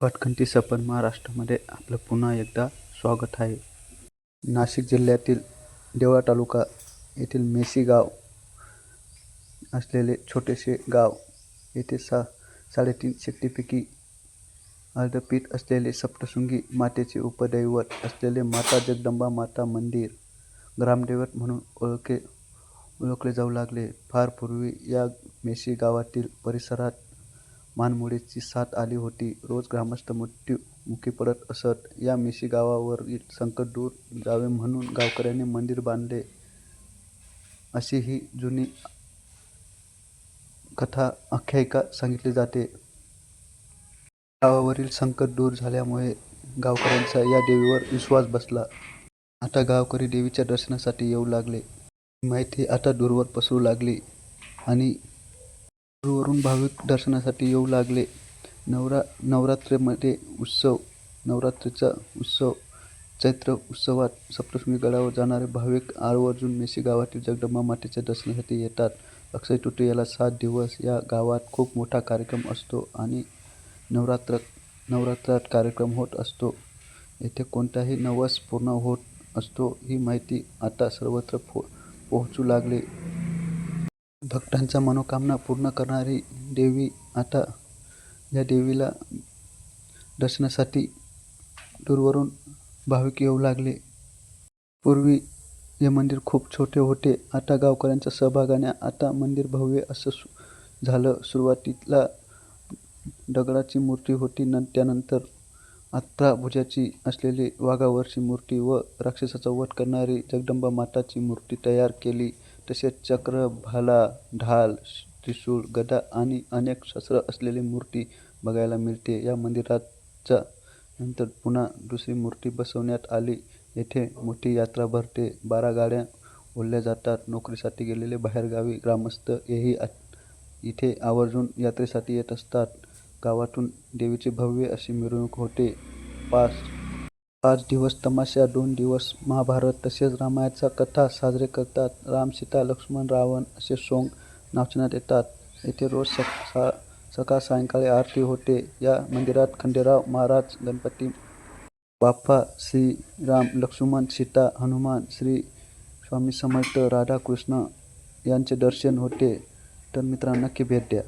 भटकंती सफर महाराष्ट्रामध्ये आपलं पुन्हा एकदा स्वागत आहे. नाशिक जिल्ह्यातील देवळा तालुका येथील मेसी गाव असलेले छोटेसे गाव येथे सा साडेतीन शक्तीपैकी अर्धपीठ असलेले सप्तशृंगी मातेचे उपदैवत असलेले माता जगदंबा माता मंदिर ग्रामदैवत म्हणून ओळखे ओळखले जाऊ लागले. फार पूर्वी या मेशी गावातील परिसरात मानमुडीची साथ आली होती. रोज ग्रामस्थ मृत्युमुखी पडत असत. या मिशी गावावरील संकट दूर जावे म्हणून गावकऱ्यांनी मंदिर बांधले. अशी ही जुनी कथा आख्यायिका सांगितली जाते. गावावरील संकट दूर झाल्यामुळे गावकऱ्यांचा या देवीवर विश्वास बसला. आता गावकरी देवीच्या दर्शनासाठी येऊ लागले. ही माहिती आता दूरवर पसरू लागली आणि दूरवरून भाविक दर्शनासाठी येऊ लागले. नवरा नवरात्रीमध्ये उत्सव नवरात्रीचा उत्सव चैत्र उत्सवात सप्तशृंगी गडावर जाणारे भाविक आवर्जून मेसी गावातील जगदंबा मातेच्या दर्शनासाठी येतात. अक्षय तृतीयेला सात दिवस या गावात खूप मोठा कार्यक्रम असतो आणि नवरात्र नवरात्रात कार्यक्रम होत असतो. येथे कोणताही नवस पूर्ण होत असतो ही माहिती आता सर्वत्र पो पोहोचू लागली. भक्तांच्या मनोकामना पूर्ण करणारी देवी आता या देवीला दर्शनासाठी दूरवरून भाविक येऊ लागले. पूर्वी हे मंदिर खूप छोटे होते. आता गावकऱ्यांच्या सहभागाने आता मंदिर भव्य असं सु झालं. सुरुवातीला दगडाची मूर्ती होती. न त्यानंतर आत्रा भुजाची असलेली वाघावरची मूर्ती व राक्षसाचा वध करणारी जगदंबा माताची मूर्ती तयार केली. तसेच चक्र भाला ढाल त्रिशूळ गदा आणि अनेक शस्त्र असलेली मूर्ती बघायला मिळते. या मंदिराच्या नंतर पुन्हा दुसरी मूर्ती बसवण्यात आली. येथे मोठी यात्रा भरते. बारा गाड्या ओढल्या जातात. नोकरीसाठी गेलेले बाहेरगावी ग्रामस्थ हेही इथे आवर्जून यात्रेसाठी येत असतात. गावातून देवीची भव्य अशी मिरवणूक होते. पाच पाच दिवस तमाशा दोन दिवस महाभारत तसेच रामायणाच्या कथा साजरे करतात. राम सीता लक्ष्मण रावण असे सोंग नाचण्यात येतात. येथे रोज सका सकाळ सायंकाळी आरती होते. या मंदिरात खंडेराव महाराज गणपती बाप्पा श्री राम लक्ष्मण सीता हनुमान श्री स्वामी समर्थ राधाकृष्ण यांचे दर्शन होते. तर मित्रांनो नक्की भेट द्या.